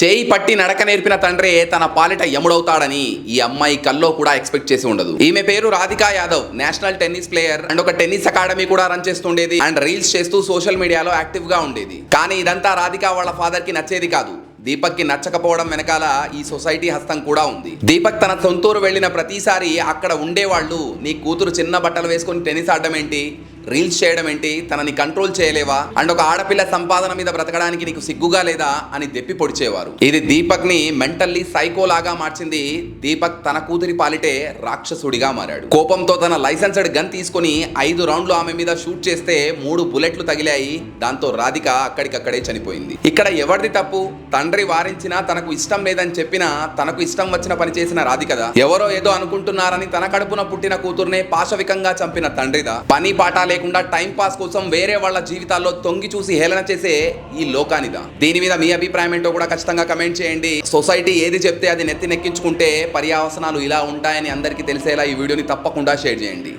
చేయి పట్టి నడక నేర్పిన తండ్రే తన పాలిట యముడవుతాడని ఈ అమ్మాయి కల్లో కూడా ఎక్స్పెక్ట్ చేసి ఉండదు. ఈమె పేరు Radhika Yadav national tennis player and ఒక టెన్నిస్ అకాడమీ కూడా రన్ చేస్తుండేది అండ్ రీల్స్ చేస్తూ సోషల్ మీడియాలో యాక్టివ్గా ఉండేది. కానీ ఇదంతా రాధికా వాళ్ళ ఫాదర్కి నచ్చేది కాదు. దీపక్కి నచ్చకపోవడం వెనకాల ఈ సొసైటీ హస్తం కూడా ఉంది. దీపక్ తన సొంతూరు వెళ్ళిన ప్రతిసారి అక్కడ ఉండేవాళ్ళు నీ కూతురు చిన్న బట్టలు వేసుకొని టెన్నిస్ ఆడడం ఏంటి? రీల్స్ చేయడం ఏంటి? తనని కంట్రోల్ చేయలేవా? అండ్ ఒక ఆడపిల్ల సంపాదన మీద బ్రతకడానికి నీకు సిగ్గుగా లేదా? అని దెప్పి పొడిచేవారు. ఇది దీపక్ని మెంటల్లీ సైకో లాగా మార్చింది. దీపక్ తన కూతురి పాలిటే రాక్షసుడిగా మారాడు. కోపంతో తన లైసెన్స్డ్ గన్ తీసుకొని ఐదు రౌండ్లు ఆమె మీద షూట్ చేస్తే మూడు బుల్లెట్లు తగిలాయి. దాంతో రాధిక అక్కడికక్కడే చనిపోయింది. ఇక్కడ ఎవరిది తప్పు? తండ్రి వారించినా తనకు ఇష్టం లేదని చెప్పినా తనకు ఇష్టం వచ్చిన పని చేసిన రాధికదా ఎవరో ఏదో అనుకుంటున్నారని తన కడుపున పుట్టిన కూతుర్నే పాశవికంగా చంపిన తండ్రిదా పని పాఠాలే లేకుండా టైం పాస్ కోసం వేరే వాళ్ళ జీవితాల్లో తొంగి చూసి హేళన చేసే ఈ లోకానిదా దీని మీద మీ అభిప్రాయం ఏంటో కూడా ఖచ్చితంగా కమెంట్ చేయండి. సొసైటీ ఏది చెప్తే అది నెత్తి నెక్కించుకుంటే పర్యావసనాలు ఇలా ఉంటాయని అందరికీ తెలిసేలా ఈ వీడియోని తప్పకుండా షేర్ చేయండి.